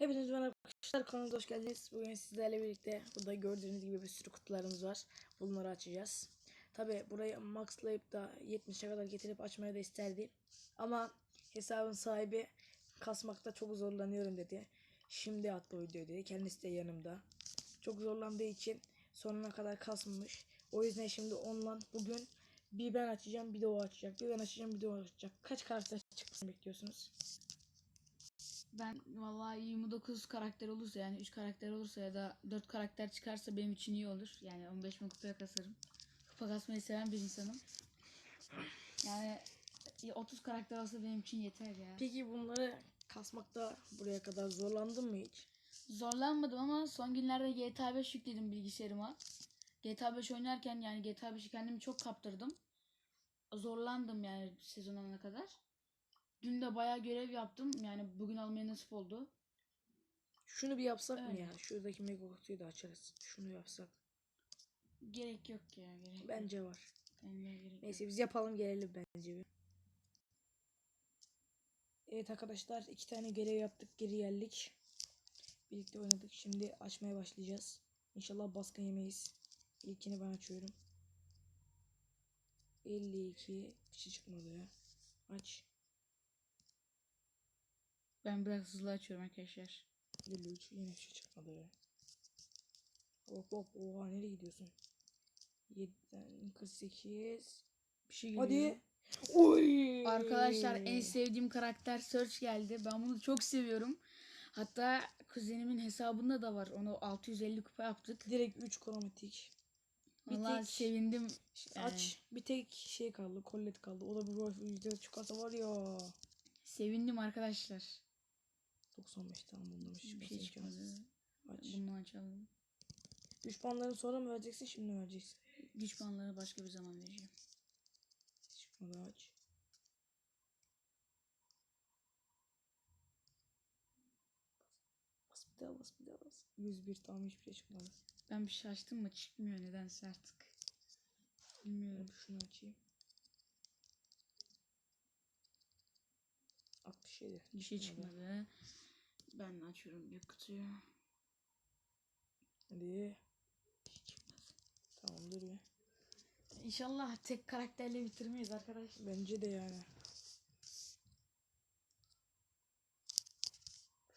Hepiniz merhaba arkadaşlar kanalımıza hoş geldiniz. Bugün sizlerle birlikte burada gördüğünüz gibi bir sürü kutularımız var. Bunları açacağız. Tabi burayı maxlayıp da 70'e kadar getirip açmaya da isterdi. Ama hesabın sahibi kasmakta çok zorlanıyorum dedi. Şimdi at bu dedi. Kendisi de yanımda. Çok zorlandığı için sonuna kadar kasmamış. O yüzden şimdi onunla bugün bir ben açacağım bir de o açacak. Bir ben açacağım bir de o açacak. Kaç karakter çıkmasını bekliyorsunuz? Ben vallahi 29 karakter olursa yani 3 karakter olursa ya da 4 karakter çıkarsa benim için iyi olur. Yani 15 bin kupaya kasarım. Kupa kasmayı seven bir insanım. Yani 30 karakter olsa benim için yeter ya. Peki bunları kasmakta buraya kadar zorlandın mı hiç? Zorlanmadım ama son günlerde GTA 5 yükledim bilgisayarıma. GTA 5 oynarken yani GTA 5'i kendimi çok kaptırdım. Zorlandım yani sezon alana kadar. Dün de bayağı görev yaptım. Yani bugün almaya nasip oldu. Şunu bir yapsak mı Evet. ya? Şuradaki mega kutuyu da açarız. Şunu yapsak. Gerek yok ya gerek yok. Bence var. Bence gerek yok. Neyse biz yapalım gelelim bence bir. Evet arkadaşlar iki tane görev yaptık geri geldik. Birlikte oynadık. Şimdi açmaya başlayacağız. İnşallah baskın yemeyiz. İlkini ben açıyorum. 52 bir şey çıkmadı ya. Aç. Ben biraz hızlı açıyorum arkadaşlar. 53 yine bir şey çıkmadı ya. Hop hop oha nereye gidiyorsun? 7'den 48 bir şey geliyor. Hadi. Oy! Arkadaşlar en sevdiğim karakter Search geldi. Ben bunu çok seviyorum. Hatta kuzenimin hesabında da var. Onu 650 kupa yaptık. Direkt 3 kromatik. Bir Vallahi tek- sevindim. Aç. Bir tek şey kaldı. Collet kaldı. O da bir yüzde çıkarsa var ya. Sevindim arkadaşlar. 95 tamam bundan bir şey imkansız. Aç. Bunu açalım. Güç puanlarını sonra mı vereceksin şimdi mi vereceksin? Güç puanları başka bir zaman vereceğim. Çıkmadı aç. Bas bir daha bas bir daha bas. 101 tamam hiçbir şey çıkmadı. Ben bir şey açtım mı çıkmıyor nedense artık. Bilmiyorum. Ben şunu açayım. 67. Bir şey çıkmadı. Ben açıyorum büyük kutuyu. Hadi. Bir çıkmadı. Tamam dur bir. İnşallah tek karakterle bitirmeyiz arkadaşlar. Bence de yani.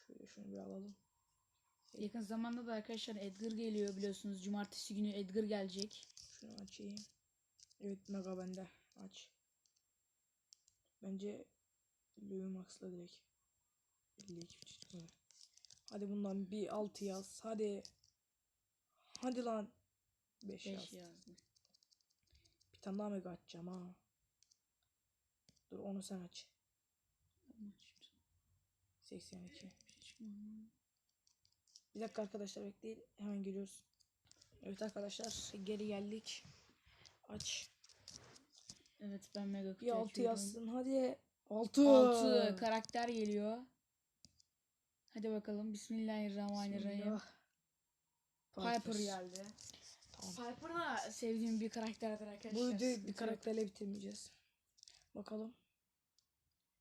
Şöyle şunu bir alalım. Yakın zamanda da arkadaşlar Edgar geliyor biliyorsunuz. Cumartesi günü Edgar gelecek. Şunu açayım. Evet mega bende. Aç. Bence Louis Max'la direkt. 52 bir şey çıkmadı. Hadi bundan bir 6 yaz. Hadi. Hadi lan. 5 yaz. 5 yazdım. Bir tane daha mega açacağım ha. Dur onu sen aç. Ben açıyorum. 82. Bir şey. Bir dakika arkadaşlar bekleyin. Hemen geliyoruz. Evet arkadaşlar geri geldik. Aç. Evet ben mega kutu Bir 6 açıyorum. yazsın hadi. 6. 6 karakter geliyor. Hadi bakalım. Bismillahirrahmanirrahim. Piper geldi. Tamam. Piper da sevdiğim bir karakterdir arkadaşlar. Bu videoyu bir karakterle bitirmeyeceğiz. Bakalım.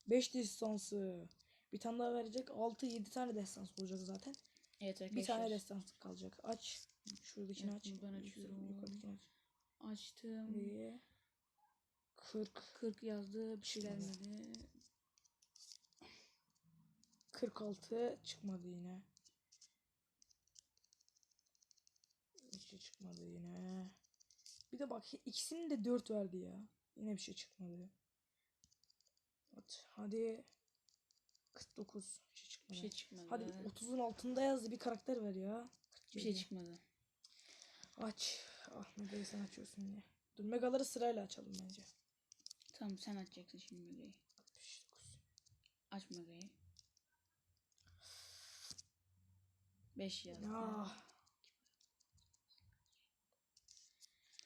5 destansı. Bir tane daha verecek. 6-7 tane destans olacak zaten. Evet arkadaşlar. Bir tane destans kalacak. Aç. Şuradakini Evet, aç. buradan açıyorum. Aç. Açtım. Ve 40. 40 yazdı. Bir şey gelmedi. 46 çıkmadı yine. Hiç şey çıkmadı yine. Bir de bak ikisinin de 4 verdi ya. Yine bir şey çıkmadı. At, hadi 49 bir şey çıkmadı. Bir şey çıkmadı. Hadi 30'un altında yazdı bir karakter ver ya. Bir şey çıkmadı. Aç. Ah Mega'yı sen açıyorsun diye. Dur Megaları sırayla açalım bence. Tamam sen açacaksın şimdi Mega'yı. 69. Aç Mega'yı. 5 yazdı. Ya.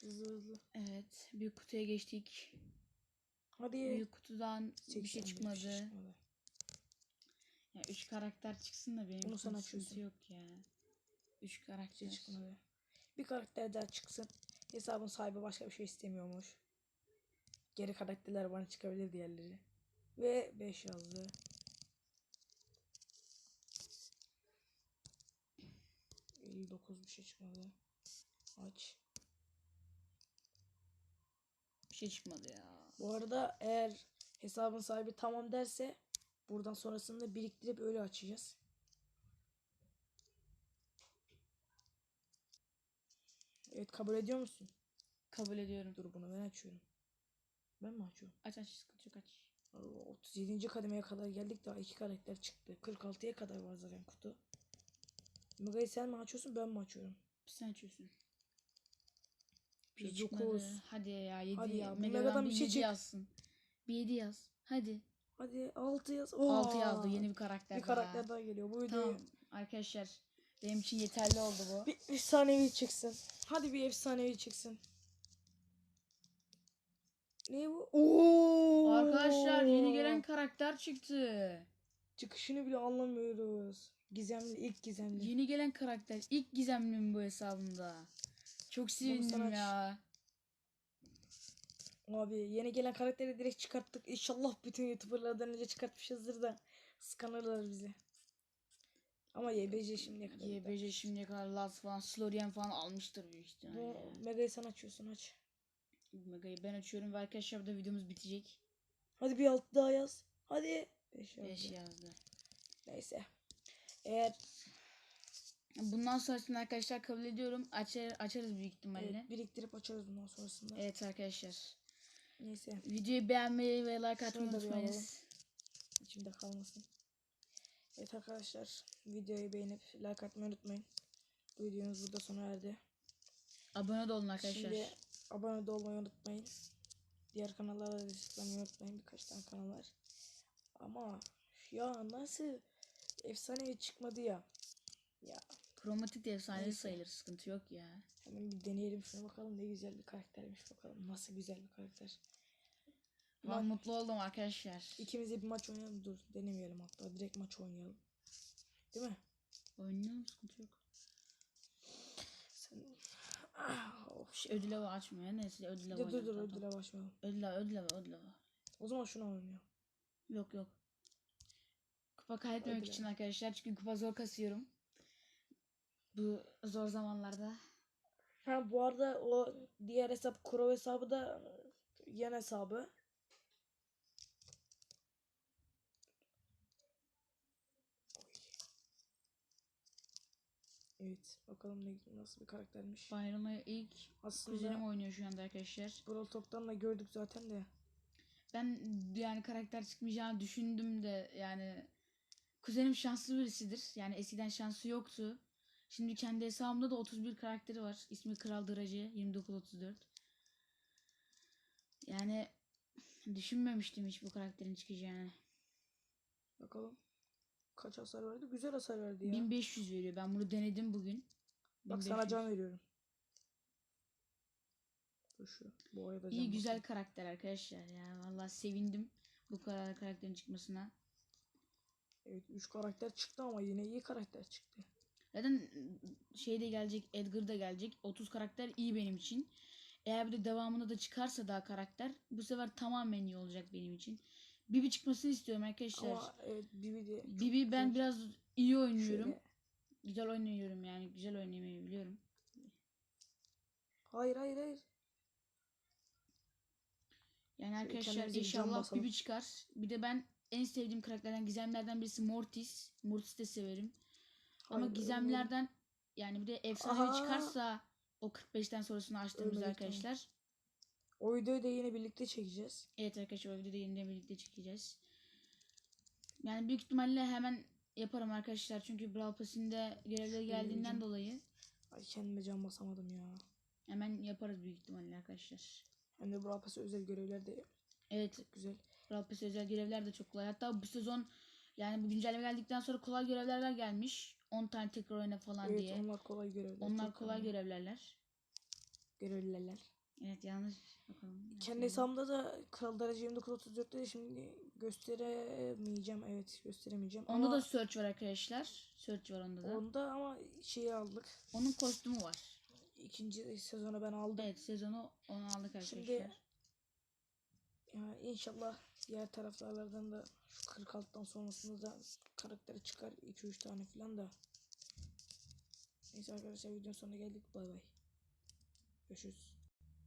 Hızlı hızlı. Evet. Büyük kutuya geçtik. Hadi. Büyük kutudan bir 80 şey bir çıkmadı. çıkmadı. Ya 3 karakter çıksın da benim sen sıkıntı açıyorsun. yok ya. 3 Bir karakter. şey çıkmadı. Bir karakter daha çıksın. Hesabın sahibi başka bir şey istemiyormuş. Geri karakterler bana çıkabilir diğerleri. Ve 5 yazdı. 59 bir şey çıkmadı. Aç. Bir şey çıkmadı ya. Bu arada eğer hesabın sahibi tamam derse buradan sonrasında biriktirip öyle açacağız. Evet kabul ediyor musun? Kabul ediyorum. Dur bunu ben açıyorum. Ben mi açıyorum? Aç aç sıkıntı yok aç. Allah, 37. kademeye kadar geldik daha iki karakter çıktı. 46'ya kadar var zaten kutu. Mega'yı sen mi açıyorsun ben mi açıyorum? Sen açıyorsun. Bir 109. çıkmadı. Hadi ya 7. Hadi ya, Megadan bir bir şey 7 çık. yazsın. Bir 7 yaz. Hadi. Hadi 6 yaz. 6 yazdı Oo! yeni bir karakter bir daha. karakter daha geliyor. Bu videoyu Tamam arkadaşlar. Benim için yeterli oldu bu. bir efsanevi çıksın. Hadi bir efsanevi çıksın. Ne bu? Oo! Arkadaşlar yeni gelen karakter çıktı. Çıkışını bile anlamıyoruz. Gizemli ilk gizemli. Yeni gelen karakter. İlk gizemlim bu hesabımda. Çok sevindim ya. Abi yeni gelen karakteri direkt çıkarttık. İnşallah bütün YouTuber'lardan önce çıkartmışızdır da skanırlar bizi. Ama YBC şimdiye kadar. YBC şimdiye kadar Laz falan, Slorian falan almıştır büyük Bu ihtimalle. Mega'yı sen açıyorsun aç. Mega'yı ben açıyorum ve arkadaşlar burada videomuz bitecek. Hadi bir alt daha yaz. Hadi. 5 5 yazdı. Neyse. Eğer Bundan sonrasını arkadaşlar kabul ediyorum. Açar, açarız büyük ihtimalle. evet, biriktirip açarız bundan sonrasında. Evet arkadaşlar. Neyse. Videoyu beğenmeyi ve like atmayı unutmayınız. İçimde kalmasın. Evet arkadaşlar. Videoyu beğenip like atmayı unutmayın. Bu videomuz burada sona erdi. Abone de olun arkadaşlar. Şimdi abone de olmayı unutmayın. Diğer kanallara da tıklamayı unutmayın. Birkaç tane kanal var. Ama ya nasıl efsane çıkmadı ya. Ya Kromatik de efsane Neyse. sayılır. Sıkıntı yok ya. hemen bir deneyelim şuna bakalım ne güzel bir karaktermiş bakalım. Nasıl güzel bir karakter. Ben Lan mutlu oldum arkadaşlar. ikimiz de bir maç oynayalım. Dur denemeyelim hatta. Direkt maç oynayalım. Değil mi? Oynayalım sıkıntı yok. Sen... Ah, of. Şey, ödül hava açmıyor. Neyse ödül hava Dur dur dur oynayalım, ödüle başlayalım. Ödül hava ödül hava ödül hava. O zaman şuna oynayalım. Yok yok. Kupa kaybetmemek için arkadaşlar. Çünkü kupa zor kasıyorum. Bu zor zamanlarda. Ha bu arada o diğer hesap Kuro hesabı da yan hesabı. Evet bakalım ne nasıl bir karaktermiş. Bayram'a ilk Aslında kuzenim oynuyor şu anda arkadaşlar. Brawl Talk'tan da gördük zaten de. Ben yani karakter çıkmayacağını düşündüm de yani kuzenim şanslı birisidir. Yani eskiden şansı yoktu. Şimdi kendi hesabımda da 31 karakteri var. İsmi Kral Dıracı 2934. Yani düşünmemiştim hiç bu karakterin çıkacağını. Bakalım. Kaç hasar verdi? Güzel hasar verdi ya. 1500 veriyor. Ben bunu denedim bugün. Bak sana 1500. can veriyorum. Şu. Bu arada İyi güzel basayım. karakter arkadaşlar ya. Vallahi sevindim bu kadar karakterin çıkmasına. Evet 3 karakter çıktı ama yine iyi karakter çıktı. Zaten şey de gelecek, Edgar da gelecek. 30 karakter iyi benim için. Eğer bir de devamında da çıkarsa daha karakter bu sefer tamamen iyi olacak benim için. Bibi çıkmasını istiyorum arkadaşlar. Ama evet Bibi de Bibi ben biraz iyi oynuyorum. Şöyle- Güzel oynuyorum yani. Güzel oynamayı biliyorum. Hayır hayır hayır. Yani arkadaşlar kendimize bir inşallah basalım. Bibi çıkar. Bir de ben en sevdiğim karakterlerden gizemlerden birisi Mortis. Mortis de severim. Ama Hayır, gizemlerden yani bir de efsanevi Aha. çıkarsa o 45'ten sonrasını Ölmedik, tamam. arkadaşlar. O videoyu da yine birlikte çekeceğiz. Evet arkadaşlar o videoda yeniden birlikte çekeceğiz. Yani büyük ihtimalle hemen yaparım arkadaşlar. Çünkü Brawl Pass'inde görevleri geldiğinden dolayı Ay kendime can basamadım ya. hemen yaparız büyük ihtimalle arkadaşlar. Hem de Brawl Pass'e özel görevler de Evet çok güzel. Brawl Pass özel görevler de çok kolay. Hatta bu sezon yani bu güncelleme geldikten sonra kolay görevlerler gelmiş. 10 tane tekrar oyna falan Evet diye. onlar kolay görevler. Onlar kolay görevlerler. görevliler. Evet yanlış bakalım. Kendi hesabımda da Kral Derece 2934'te de şimdi gösteremeyeceğim. Evet gösteremeyeceğim. Onda ama da search var arkadaşlar. Search var onda da. onda ama şeyi aldık. Onun kostümü var. İkinci sezonu ben aldım. Evet sezonu onu aldık arkadaşlar. Şimdi ya inşallah diğer taraftarlardan da şu 46'dan sonrasında da karakteri çıkar 2-3 tane falan da. Neyse Neyse arkadaşlar videonun sonuna geldik. Bay bay. Görüşürüz.